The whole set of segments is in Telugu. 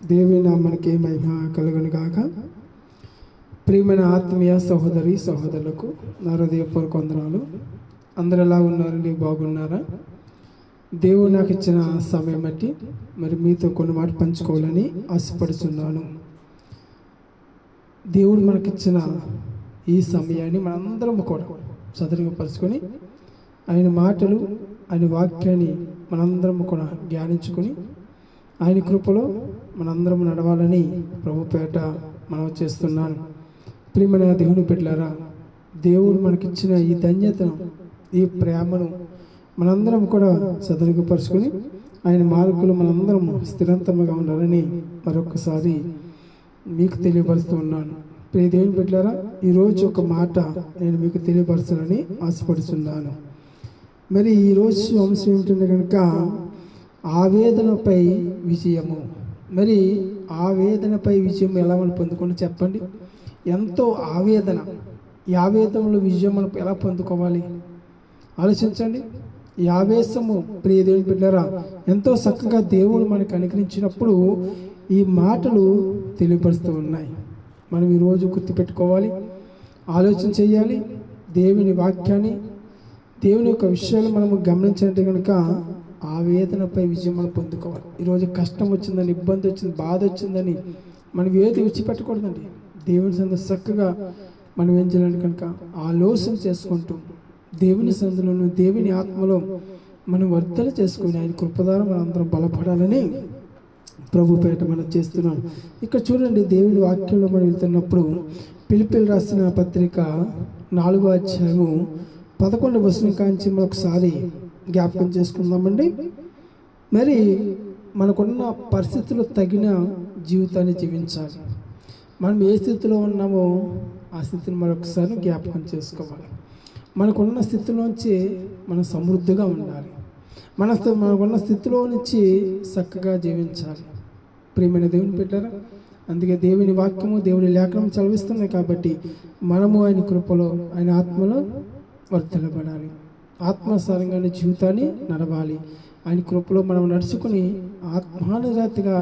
దేవుని నామనికి మహిమ కలుగును గాక. ప్రియమైన ఆత్మీయ సహోదరి సహోదరులకు నా హృదయపూర్వక వందనాలు. అందరు ఎలా ఉన్నారండి బాగున్నారా? దేవుడు నాకు ఇచ్చిన సమయం బట్టి మరి మీతో కొన్ని మాట పంచుకోవాలని ఆశపడుతున్నాను దేవుడు మనకిచ్చిన ఈ సమయాన్ని మనందరం కూడా సదరిపరుచుకొని ఆయన మాటలు ఆయన వాక్యాన్ని మనందరం కూడా ధ్యానించుకొని ఆయన కృపలో మనందరం నడవాలని ప్రభు పేట మనం చేస్తున్నాను. ప్రియమైన దేవుని పెట్టారా దేవుడు మనకిచ్చిన ఈ ధన్యతను ఈ ప్రేమను మనందరం కూడా సదరుగుపరుచుకొని ఆయన మార్కులు మనందరం స్థిరంతముగా ఉండాలని మరొకసారి మీకు తెలియపరుస్తూ ఉన్నాను. ప్రియ దేవుని పెట్టారా ఈరోజు ఒక మాట నేను మీకు తెలియపరచాలని ఆశపడుతున్నాను మరి ఈరోజు అంశం ఏంటంటే కనుక ఆవేదనపై విజయము. మరి ఆవేదనపై విజయం ఎలా మనం పొందుకోండి చెప్పండి. ఎంతో ఆవేదన. ఈ ఆవేదనలో విజయం మనం ఎలా పొందుకోవాలి? ఆలోచించండి. ఈ ఆవేశము ప్రియ బిడ్డరా ఎంతో చక్కగా దేవుడు మనకు అనుగ్రహించినప్పుడు ఈ మాటలు తెలియపరుస్తూ ఉన్నాయి. మనం ఈరోజు గుర్తుపెట్టుకోవాలి. ఆలోచన చేయాలి. దేవుని వాక్యాన్ని దేవుని యొక్క విషయాలు మనము గమనించినట్టు కనుక ఆవేదనపై విజయం మనం పొందుకోవాలి. ఈరోజు కష్టం వచ్చిందని ఇబ్బంది వచ్చింది బాధ వచ్చిందని మనం ఏది విడిచిపెట్టకూడదండి? దేవుని సందు చక్కగా మనం ఏం చేయాలని కనుక ఆలోచన చేసుకుంటూ దేవుని సందులోను దేవుని ఆత్మలో మనం వర్తలు చేసుకుని ఆయన కృపదారం మనందరం అందరం బలపడాలని ప్రభు పేట మనం చేస్తున్నాం. ఇక్కడ చూడండి దేవుని వాక్యంలో మనం వెళ్తున్నప్పుడు పిలిపిలు రాసిన పత్రిక నాలుగో అధ్యాయము పదకొండు వచనం కాంచి మనం ఒకసారి జ్ఞాపకం చేసుకుందామండి. మరి మనకున్న పరిస్థితులు తగిన జీవితాన్ని జీవించాలి. మనం ఏ స్థితిలో ఉన్నామో ఆ స్థితిని మరొకసారి జ్ఞాపకం చేసుకోవాలి. మనకున్న స్థితిలోంచి మనం సమృద్ధిగా ఉండాలి. మన మనకున్న స్థితిలో నుంచి చక్కగా జీవించాలి. ప్రియమైన దేవుని పెట్టారా అందుకే దేవుని వాక్యము దేవుని లేఖనం చదివిస్తున్నాయి కాబట్టి మనము ఆయన కృపలో ఆయన ఆత్మలో వర్తిల్లబడాలి ఆత్మసారంగానే జీవితాన్ని నడవాలి ఆయన కృపలో మనం నడుచుకుని ఆత్మానుజాతిగా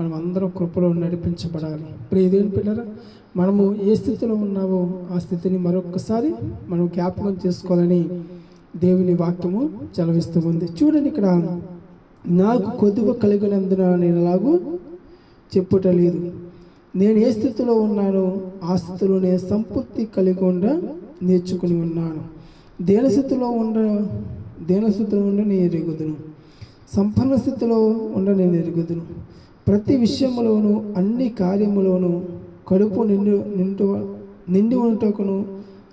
మనం అందరం కృపలో నడిపించబడాలి. ఇప్పుడు ఏదేం పిల్లరా మనము ఏ స్థితిలో ఉన్నామో ఆ స్థితిని మరొకసారి మనం జ్ఞాపకం చేసుకోవాలని దేవుని వాక్యము చలవిస్తూ ఉంది. చూడండి ఇక్కడ నాకు కొద్దువ కలిగినందున నేను ఎలాగూ చెప్పుట లేదు. నేను ఏ స్థితిలో ఉన్నానో ఆ స్థితిలోనే సంపూర్తి కలిగి ఉండ నేర్చుకుని ఉన్నాను. దీనస్థితిలో ఉండ దీనస్థితిలో ఉండి నేను ఎరుగుదును? సంపన్న స్థితిలో ఉండ నేను ఎరుగుదును. ప్రతి విషయంలోనూ అన్ని కార్యములోనూ కడుపు నిండు నిండు నిండి ఉండటకును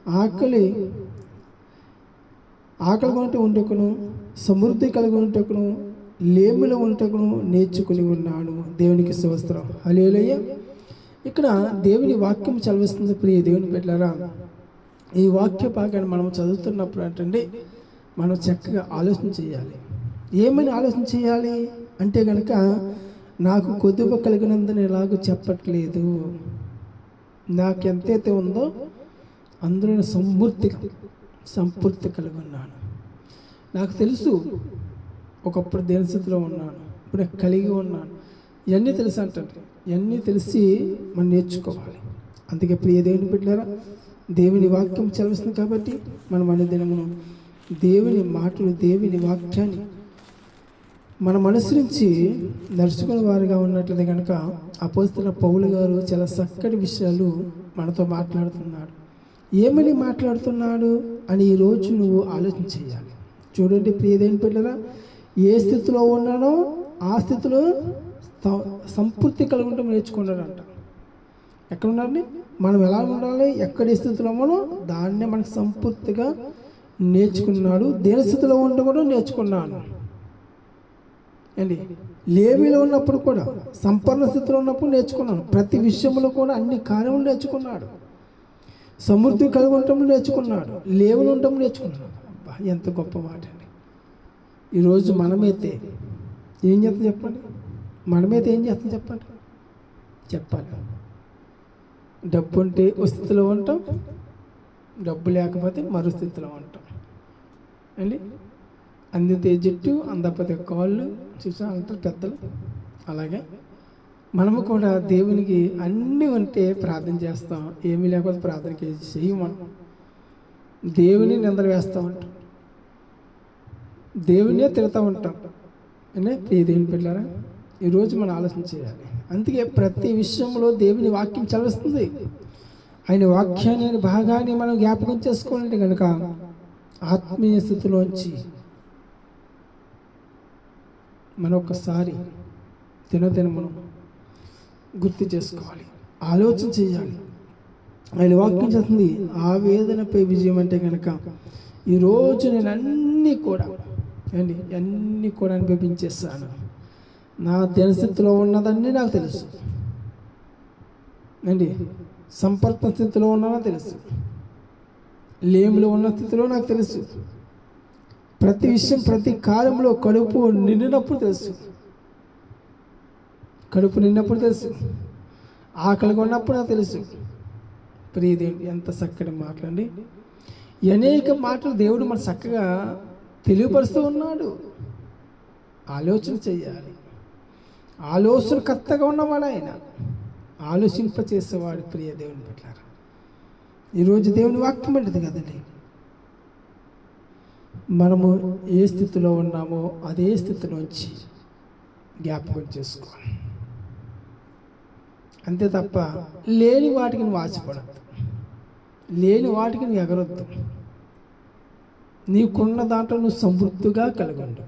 ఆకలి ఆకలి కొనుట ఉండకును సమృద్ధి కలిగి ఉండటకును లేముల ఉండటకును నేర్చుకుని ఉన్నాను దేవునికి సువస్త్రం అలేలయ్య ఇక్కడ దేవుని వాక్యం చదివిస్తుంది ప్రియ దేవుని పెట్టారా ఈ వాక్య భాగాన్ని మనం చదువుతున్నప్పుడు ఏంటంటే మనం చక్కగా ఆలోచన చేయాలి. ఏమని ఆలోచన చేయాలి? అంటే కనుక నాకు కొద్దిగా కలిగినందున ఎలాగో చెప్పట్లేదు. నాకు ఎంతైతే ఉందో అందులో సమృద్ధిగా సంపూర్తి కలిగి ఉన్నాను నాకు తెలుసు ఒకప్పుడు దేనిస్థితిలో ఉన్నాను ఇప్పుడు నేను కలిగి ఉన్నాను. ఇవన్నీ తెలుసు అంటే ఇవన్నీ తెలిసి మనం నేర్చుకోవాలి. అందుకే ఇప్పుడు దేవుని పెట్టారా దేవుని వాక్యం చదివిస్తుంది కాబట్టి మనం అనే దినమును దేవుని మాటలు దేవుని వాక్యాన్ని మనం అనుసరించి నడుచుకునే వారిగా ఉన్నట్లయితే కనుక అపోస్తున్న పౌలు గారు చాలా చక్కటి విషయాలు మనతో మాట్లాడుతున్నాడు. ఏమని మాట్లాడుతున్నాడు అని ఈరోజు నువ్వు ఆలోచన చేయాలి. చూడండి ప్రియదేని పిల్లరా ఏ స్థితిలో ఉన్నానో ఆ స్థితిలో సంపూర్తి కలుగుంటూ నేర్చుకున్నాడంట. ఎక్కడ ఉండాలి మనం ఎలా ఉండాలి? ఎక్కడ స్థితిలో ఉన్నామో దాన్నే మనకు సంపూర్తిగా నేర్చుకున్నాడు. దేని స్థితిలో ఉండి కూడా నేర్చుకున్నాను ఏంటి? లేమిలో ఉన్నప్పుడు కూడా సంపన్న స్థితిలో ఉన్నప్పుడు నేర్చుకున్నాను ప్రతి విషయంలో కూడా అన్ని కార్యములు నేర్చుకున్నాడు. సమృద్ధి కలిగి ఉండటం నేర్చుకున్నాడు. లేవులు ఉండటం నేర్చుకున్నాడు. అబ్బా ఎంత గొప్ప మాట అండి. ఈరోజు మనమైతే ఏం చేస్తాం చెప్పండి? మనమైతే ఏం చేస్తాం చెప్పండి? చెప్పాలి. డబ్బు ఉంటే ఓ స్థితిలో ఉంటాం డబ్బు లేకపోతే మరో స్థితిలో ఉంటాం. అండి? అందితే జట్టు అందకపోతే కాళ్ళు చూసా అంటారు పెద్దలు. అలాగే మనము కూడా దేవునికి అన్నీ ఉంటే ప్రార్థన చేస్తాం ఏమీ లేకపోతే ప్రార్థన చెయ్యం మనం దేవుని నిందలు వేస్తూ ఉంటాం. దేవునే తిడతా ఉంటాం. అంటే ప్రియ దేవుని పిల్లరా ఈరోజు మనం ఆలోచన చేయాలి. అందుకే ప్రతి విషయంలో దేవుని వాక్యం చదివిస్తుంది. ఆయన వాక్యాన్ని భాగాన్ని మనం జ్ఞాపకం చేసుకోవాలంటే కనుక ఆత్మీయ స్థితిలోంచి మనం ఒక్కసారి దినదినమును గుర్తు చేసుకోవాలి. ఆలోచన చేయాలి. ఆయన వాక్యం చేస్తుంది ఆవేదనపై విజయం అంటే కనుక ఈరోజు నేను అన్నీ కూడా అండి అన్నీ కూడా అనుభవించేస్తాను నా దినస్థితిలో ఉన్నదన్నీ నాకు తెలుసు. అండి సంపర్క స్థితిలో ఉన్నానో తెలుసు. లేములో ఉన్న స్థితిలో నాకు తెలుసు. ప్రతి విషయం ప్రతి కాలంలో కడుపు నిండినప్పుడు తెలుసు. కడుపు నిండినప్పుడు తెలుసు. ఆకలిగా ఉన్నప్పుడు నాకు తెలుసు. ప్రియదేవి ఎంత చక్కటి మాటలండి అనేక మాటలు దేవుడు మన చక్కగా తెలియపరుస్తూ ఉన్నాడు. ఆలోచన చేయాలి. ఆలోచన కర్తగా ఉన్నవాడు ఆయన. ఆలోచింప చేసేవాడు ప్రియ దేవుని పెట్టారు ఈరోజు దేవుని వాక్యం అంటది కదండి. మనము ఏ స్థితిలో ఉన్నామో అదే స్థితిలోంచి జ్ఞాపకం చేసుకోవాలి. అంతే తప్ప లేని వాటికి నువ్వు ఆశపడద్దు. లేని వాటికి నువ్వు ఎగరొద్దు. నీకున్న దాంట్లో నువ్వు సమృద్ధిగా కలగండు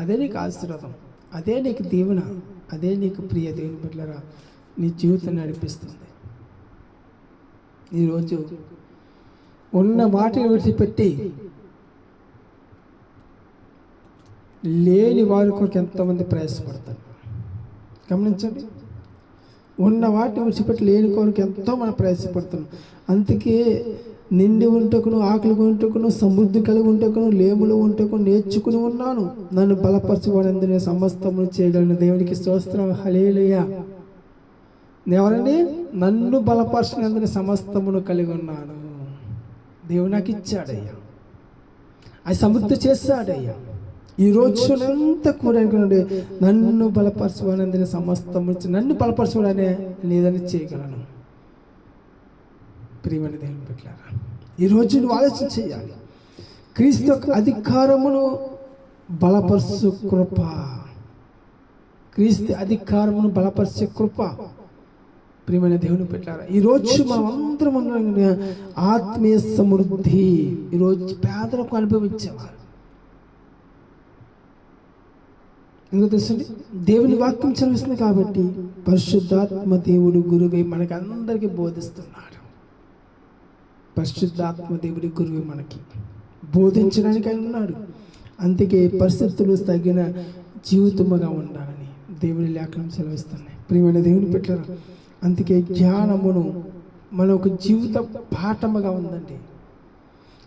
అదే నీకు ఆశీర్వాదం. అదే నీకు దీవెన అదే నీకు ప్రియ దేవుని బిడ్డలరా నీ జీవితం నడిపిస్తుంది. ఈరోజు ఉన్న వాటిని విడిచిపెట్టి లేని వారి కొరకు ఎంతమంది ప్రయాసపడతారు. గమనించండి. ఉన్న వాటిని విడిచిపెట్టి లేని కొరకు ఎంతో మనం ప్రయాసపడుతున్నాం అందుకే నిండి ఉంటకును ఆకలి ఉంటకును సమృద్ధి కలిగి ఉంటకును లేములు ఉంటకు నేర్చుకుని ఉన్నాను. నన్ను బలపరచుకోవడం సమస్తమును చేయగలను దేవునికి స్తోత్రం. హలేలుయా ఎవరండి? నన్ను బలపరచినందుని సమస్తమును కలిగి ఉన్నాను. దేవుడు నాకు ఇచ్చాడయ్యా. అది సమృద్ధి చేశాడయ్యా. ఈ రోజునంతా కూడా అనుకున్నాడు నన్ను బలపరచుకోనందుని సమస్తము నన్ను బలపరచుకోవడానే లేదని చేయగలను. ప్రియమైన దేవుని పెట్టారా ఈరోజు నువ్వు ఆలోచన చేయాలి. క్రీస్తు యొక్క అధికారమును బలపరచు కృప. క్రీస్తు అధికారమును బలపరిచే కృప. ప్రియమైన దేవుని పెట్టారా ఈరోజు మనం అందరం ఆత్మీయ సమృద్ధి ఈరోజు పేదలకు అనుభవించేవారు. ఎందుకు తెలుసండి? దేవుని వాక్యం చదివిస్తుంది కాబట్టి పరిశుద్ధాత్మ దేవుడు గురువే మనకి అందరికీ బోధిస్తున్నాడు. పరిశుద్ధాత్మ దేవుడి గురువు మనకి. బోధించడానికి ఆయన ఉన్నాడు. అందుకే పరిస్థితులు తగిన జీవితముగా ఉండాలని దేవుడి లేఖనం సెలవిస్తున్నాయి. ప్రియమైన దేవుని పెట్టారు అందుకే జ్ఞానమును మన ఒక జీవిత పాఠముగా ఉందండి.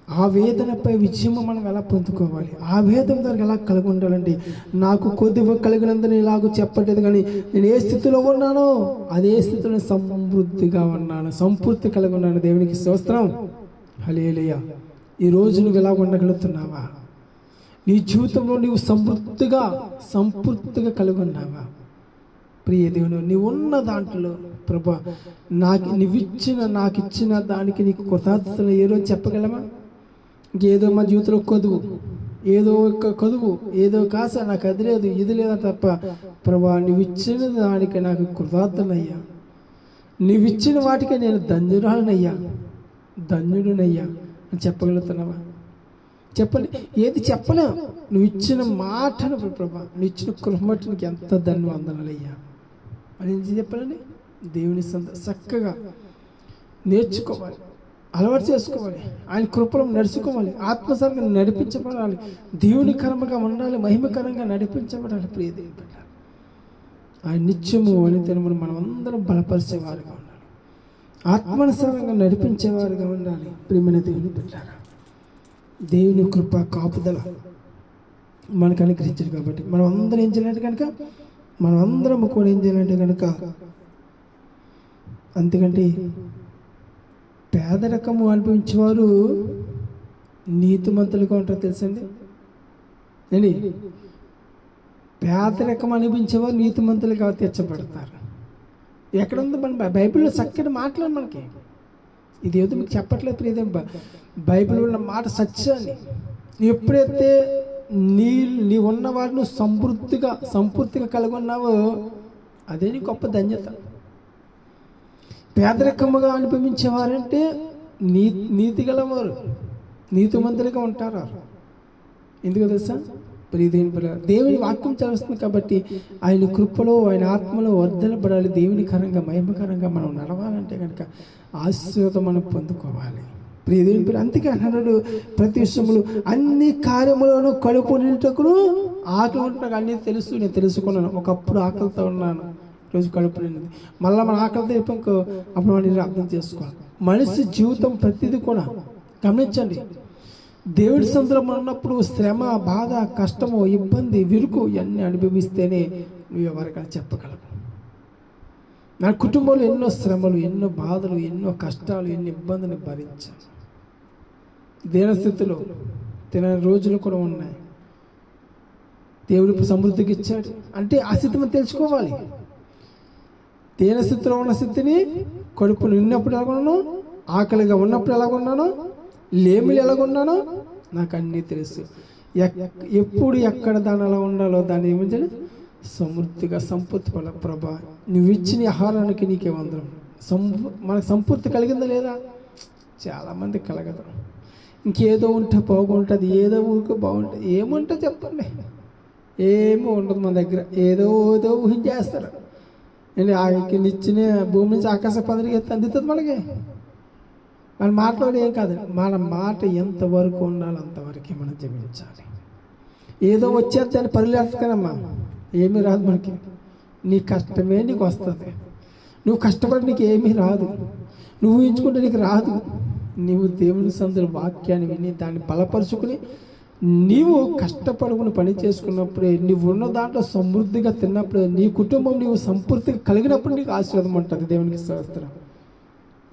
ఆ వేదనపై విజయము మనం ఎలా పొందుకోవాలి? ఆ వేదన ద్వారా ఎలా కలిగి ఉండాలండి? నాకు కొద్దిగా కలిగినందుని ఇలాగూ చెప్పట్లేదు కానీ నేను ఏ స్థితిలో ఉన్నానో అదే స్థితిలో సమృద్ధిగా ఉన్నాను. సంపూర్తి కలిగి ఉన్నాను దేవునికి స్తోత్రం. హలేలుయ ఈ రోజు నువ్వు ఎలా ఉండగలుగుతున్నావా? నీ జీవితంలో నీవు సమృద్ధిగా సంపూర్తిగా కలిగి ఉన్నావా? ప్రియ దేవుని నీవు ఉన్న దాంట్లో ప్రభా నాకు నీవిచ్చిన నాకు ఇచ్చిన దానికి నీకు కృతజ్ఞతలు ఏ రోజు చెప్పగలమా? ఇంకేదో మా జీవితంలో కొదువు ఏదో ఒక కొదువు ఏదో కాస నాకు అది లేదు ఇది లేదా తప్ప ప్రభా నువ్వు ఇచ్చిన దానికి నాకు కృతజ్ఞతనయ్యా నువ్విచ్చిన వాటికి నేను ధన్యురాలనయ్యా. ధన్యుడునయ్యా అని చెప్పగలుగుతున్నావా? చెప్పండి. ఏది చెప్పలేం నువ్వు ఇచ్చిన మాటను ప్రభా నువ్వు ఇచ్చిన కృపమట్టి నీకు ఎంత ధన్యవందనాలయ్యా. అని ఏం చెప్పాలండి? దేవుని సంత చక్కగా నేర్చుకోవాలి అలవాటు చేసుకోవాలి ఆయన కృపలో నడుచుకోవాలి ఆత్మసంగా నడిపించబడాలి దేవుని కర్మగా ఉండాలి మహిమకరంగా నడిపించబడాలి ప్రియదేవి ఆయన నిత్యము అనితనమును మనం అందరం బలపరిచేవారుగా ఉండాలి. ఆత్మానుసారంగా నడిపించేవారుగా ఉండాలి. ప్రేమైన దేవుని బిడ్డారా దేవుని కృప కాపుదల మనకు అనుగ్రహించారు కాబట్టి మనం అందరం ఏం చేయాలంటే కనుక మనం అందరం కూడా ఏం చేయాలంటే కనుక అందుకంటే పేదరికము అనిపించేవారు నీతిమంతులుగా ఉంటారు తెలుసండి? ఏంటి? పేదరికం అనిపించేవారు నీతిమంతులుగా తీర్చబడతారు. ఎక్కడుంది మన బైబిల్లో చక్కటి మాటలు మనకి. ఇది ఏదో మీకు చెప్పట్లేదు ప్రియదేం బైబిల్ ఉన్న మాట సత్యాన్ని నువ్వు ఎప్పుడైతే నీ నీ ఉన్నవాడిని సమృద్ధిగా సంపూర్తిగా కలిగి ఉన్నావో అదే నీ గొప్ప ధన్యత. పేదరికముగా అనుభవించేవారంటే నీ నీతి గలవారు నీతిమంతులుగా ఉంటారు. ఎందుకు తెలుసా? ప్రియదేవుని పిల్ల దేవుని వాక్యం చదువుతుంది కాబట్టి ఆయన కృపలో ఆయన ఆత్మలో వర్ధనపడాలి. దేవుని కరంగా మహిమకరంగా మనం నడవాలంటే కనుక ఆశీర్వాదం మనం పొందుకోవాలి. ప్రియదేవుని పిల్ల అందుకే అన్నాడు ప్రతి విషయంలో అన్ని కార్యములను కడుపు ఆకలి ఉంటున్నాక అన్నీ తెలుసు నేను తెలుసుకున్నాను. ఒకప్పుడు ఆకలితో ఉన్నాను. రోజు కడుపు నిండింది. మళ్ళీ మన ఆకలితో అయిపోయాక అప్పుడు మనం అర్థం చేసుకోవాలి. మనిషి జీవితం ప్రతిదీ కూడా గమనించండి. దేవుడి సందులో మనం ఉన్నప్పుడు శ్రమ బాధ కష్టము ఇబ్బంది విరుకు ఇవన్నీ అనుభవిస్తేనే నువ్వు ఎవరికైనా చెప్పగలవు. నా కుటుంబంలో ఎన్నో శ్రమలు ఎన్నో బాధలు ఎన్నో కష్టాలు ఎన్నో ఇబ్బందులు భరించాను. దీనస్థితిలో తినని రోజులు కూడా ఉన్నాయి. దేవుడు సమృద్ధికి ఇచ్చాడు. అంటే ఆ స్థితి మనం తెలుసుకోవాలి. దీనస్థితిలో ఉన్న స్థితిని కడుపు నిన్నప్పుడు ఎలాగొన్నాను? ఆకలిగా ఉన్నప్పుడు ఎలాగొన్నాను? లేమిలు ఎలాగున్నానో నాకు అన్నీ తెలుసు. ఎక్- ఎప్పుడు ఎక్కడ దాని ఎలా ఉండాలో దాన్ని ఏమించండి సమృద్ధిగా సంపూర్తి పడ ప్రభా నువ్వు ఇచ్చిన ఆహారానికి నీకే వందరం సంపూ మనకు సంపూర్తి కలిగిందా లేదా? చాలామంది కలగదు. ఇంకేదో ఉంటే బాగుంటుంది ఏదో ఊరికి బాగుంటుంది. ఏముంటే చెప్పండి. ఏమీ ఉండదు మన దగ్గర. ఏదో ఏదో ఊహించేస్తారు. అండి ఆ ఇచ్చిన భూమి నుంచి ఆకాశ పదవికి అందుతుంది మనకి. మన మాట్లాడే ఏం కాదు. మన మాట ఎంతవరకు ఉండాలో అంతవరకే మనం జమించాలి ఏదో వచ్చేద్దని పరిలేస్తానమ్మా ఏమీ రాదు మనకి. నీ కష్టమే నీకు వస్తుంది. నువ్వు కష్టపడి నీకు ఏమీ రాదు. నువ్వు ఊహించుకుంటే నీకు రాదు. నీవు దేవుని సందుల వాక్యాన్ని విని దాన్ని బలపరుచుకుని నీవు కష్టపడుకుని పని చేసుకున్నప్పుడే నీవు ఉన్న దాంట్లో సమృద్ధిగా తిన్నప్పుడే నీ కుటుంబం నీవు సంపూర్తిగా కలిగినప్పుడు నీకు ఆశీర్వాదం ఉంటుంది దేవునికి స్తోత్రం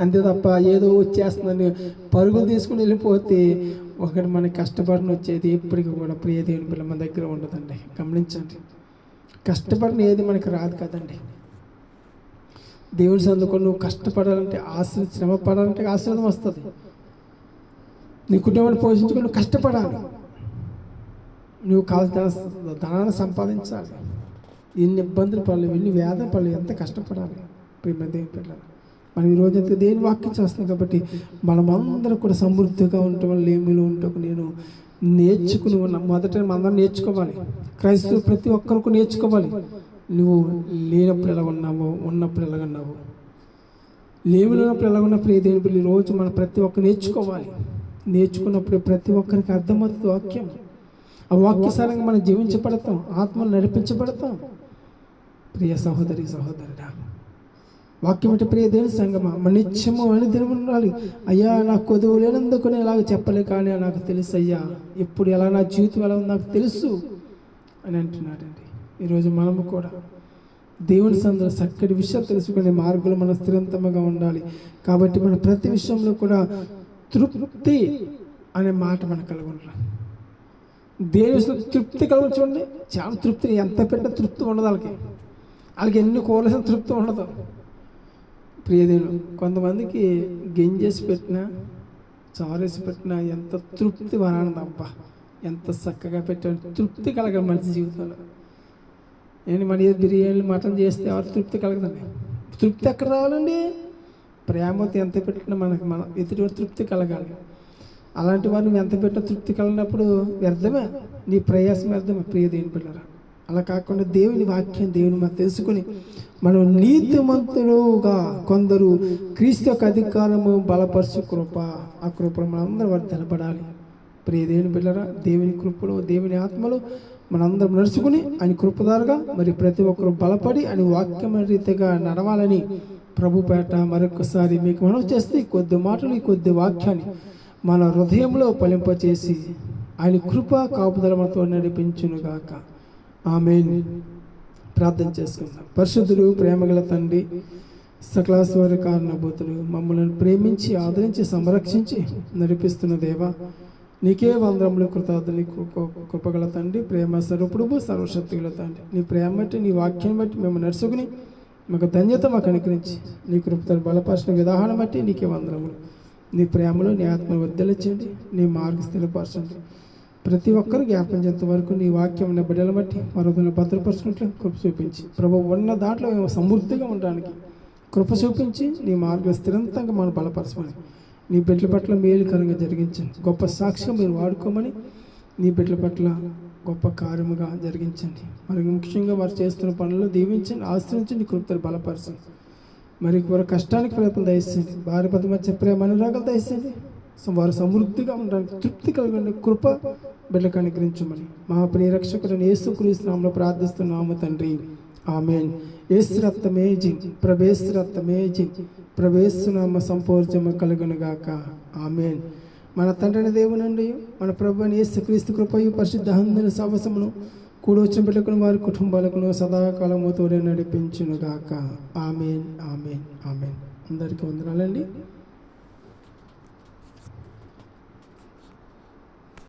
అంతే తప్ప ఏదో వచ్చేస్తుందని పరుగులు తీసుకుని వెళ్ళిపోతే ఒకటి మనకి కష్టపడిన వచ్చేది ఎప్పటికీ కూడా ప్రియదేవుని పిల్ల మన దగ్గర ఉండదండి. గమనించండి. కష్టపడిన ఏది మనకి రాదు కదండి. దేవుని సందుకొని నువ్వు కష్టపడాలంటే ఆశ్రయం శ్రమ పడాలంటే ఆశీర్వాదం వస్తుంది. నీ కుటుంబాన్ని పోషించుకొని నువ్వు కష్టపడాలి. నువ్వు కావాల్సిన ధనాన్ని సంపాదించాలి. ఎన్ని ఇబ్బందులు పడలేవు ఎన్ని వేదన పడలేవు ఎంత కష్టపడాలి. ప్రేమ దేవుని పిల్లలు మనం ఈ రోజు అయితే దేని వాక్యం చేస్తున్నాం కాబట్టి మనం కూడా సమృద్ధిగా ఉండటం వల్ల లేమిలో ఉండటం నేను నేర్చుకుని ఉన్న మొదట మనం నేర్చుకోవాలి. క్రైస్తవులు ప్రతి ఒక్కరికి నేర్చుకోవాలి. నువ్వు లేనప్పుడు ఎలా ఉన్నావో? ఉన్నప్పుడు ఎలా ఉన్నావో? లేమిలో ఉన్నప్పుడు ఎలా ఉన్నప్పుడు ఏ పిల్లలు రోజు మనం ప్రతి ఒక్కరు నేర్చుకోవాలి. నేర్చుకున్నప్పుడు ప్రతి ఒక్కరికి అర్థమవుతుంది వాక్యం. ఆ వాక్యసారంగా మనం జీవించబడతాం. ఆత్మలు నడిపించబడతాం. ప్రియ సహోదరి సహోదరుడా వాక్యం అంటే ప్రియ దేవుని సంగమ? మన నిత్యము అని దినము అయ్యా నాకు కొదువు లేనందుకు నేను ఇలాగ చెప్పలే కానీ నాకు తెలుసు అయ్యా ఎప్పుడు ఎలా నా జీవితం ఎలా ఉందో నాకు తెలుసు అని అంటున్నాడండి. ఈరోజు మనము కూడా దేవుని సందర చక్కటి విషయాలు తెలుసుకునే మార్గంలో మన స్థిరంతంగా ఉండాలి. కాబట్టి మన ప్రతి విషయంలో కూడా తృప్తి అనే మాట మనకు కలిగి ఉండాలి దేని తృప్తి కలిగి చూడండి. చాలా తృప్తి. ఎంత పెద్ద తృప్తి ఉండదు వాళ్ళకి. వాళ్ళకి ఎన్ని కోరసిన తృప్తి ఉండదు. ప్రియదేవులు కొంతమందికి గెంజేసి పెట్టినా చారేసి పెట్టినా ఎంత తృప్తి వరానది ఎంత చక్కగా పెట్టాను తృప్తి కలగదు మనిషి జీవితంలో. నేను మన ఏదో బిర్యానీ మటన్ చేస్తే ఎవరు తృప్తి కలగదండి? తృప్తి ఎక్కడ రావాలండి? ప్రేమతో ఎంత పెట్టినా మనకి మన ఎదుటి తృప్తి కలగాలి. అలాంటి వారు నువ్వు ఎంత పెట్టినా తృప్తి కలిగినప్పుడు వ్యర్థమే? నీ ప్రయాసం వ్యర్థమే ప్రియ దేవుని పిల్లరా. అలా కాకుండా దేవుని వాక్యం దేవుని మనం తెలుసుకుని మనం నీతిమంతులుగా కొందరు క్రీస్తు యొక్క అధికారము బలపరచు కృప ఆ కృపను మనందరం వారు తెలపడాలి ప్రియ దేవుని పిల్లరా దేవుని కృపలో దేవుని ఆత్మలో మనందరం నడుచుకుని ఆయన కృపదారుగా మరి ప్రతి ఒక్కరు బలపడి ఆయన వాక్యమైన రీతిగా నడవాలని ప్రభుపేట మరొకసారి మీకు మనం చేస్తే కొద్ది మాటలు కొద్ది వాక్యాన్ని మన హృదయంలో ఫలింపచేసి ఆయన కృప కాపుదల మనతో నడిపించునుగాక. ఆమె ప్రార్థన చేసుకుందాం. పరిశుద్ధుడు ప్రేమగల తండ్రి సకలాస్వర కారణభూతులు మమ్మల్ని ప్రేమించి ఆదరించి సంరక్షించి నడిపిస్తున్న దేవా నీకే వందరములు కృతజ్ఞతలు కృపగల తండ్రి ప్రేమ స్వరూపుడు సర్వశక్తుల తండ్రి. నీ ప్రేమ బట్టి నీ వాక్యం బట్టి మేము నడుచుకుని మాకు ధన్యత మాకు అనుకరించి నీ కృపతో బలపరిచిన విధానం బట్టి నీకే వందరములు. నీ ప్రేమలో నీ ఆత్మ వద్దలించండి నీ మార్గ స్థిరపరచండి ప్రతి ఒక్కరు జ్ఞాపకం చేంత వరకు నీ వాక్యం ఉన్న బిడ్డల బట్టి మరొకరిని భద్రపరుచుకుంటే కృప చూపించి. ప్రభు ఉన్న దాంట్లో మేము సమృద్ధిగా ఉండడానికి కృప చూపించి నీ మార్గం స్థిరంతంగా మనం బలపరచమని. నీ బిడ్డల పట్ల మేలుకరంగా జరిగించండి. గొప్ప సాక్షిగా మీరు వాడుకోమని నీ బిడ్డల పట్ల గొప్ప కార్యముగా జరిగించండి. మరి ముఖ్యంగా వారు చేస్తున్న పనులు దీవించండి ఆశ్రయించండి కృప్తలు బలపరచండి. మరి వారి కష్టానికి ప్రయత్నం దయచేయండి. భార్య పది మధ్య ప్రేమ అనురాగాలు దయచేయండి. సో వారు సమృద్ధిగా ఉండడానికి తృప్తి కలిగిన కృప బిడ్డకు అనుగ్రహించమని. మా ప్రియ రక్షకుడు యేసు క్రీస్తునామంలో ప్రార్థిస్తున్నాము తండ్రి. ఆమెన్. యేసు రక్తమే జి. ప్రభేసు రక్తమే జి. ప్రభేసునామ సంపూర్జమ కలుగునుగాక ఆమెన్. మన తండ్రిని దేవునండి మన ప్రభు యేసు క్రీస్తు కృపయు పరిశుద్ధ హందని సవసమును కూడొచ్చిన బిడ్డకును వారి కుటుంబాలకును సదాకాలము తోడే నడిపించునుగాక ఆమెన్. ఆమెన్. ఆమెన్. అందరికీ వందనాలండి.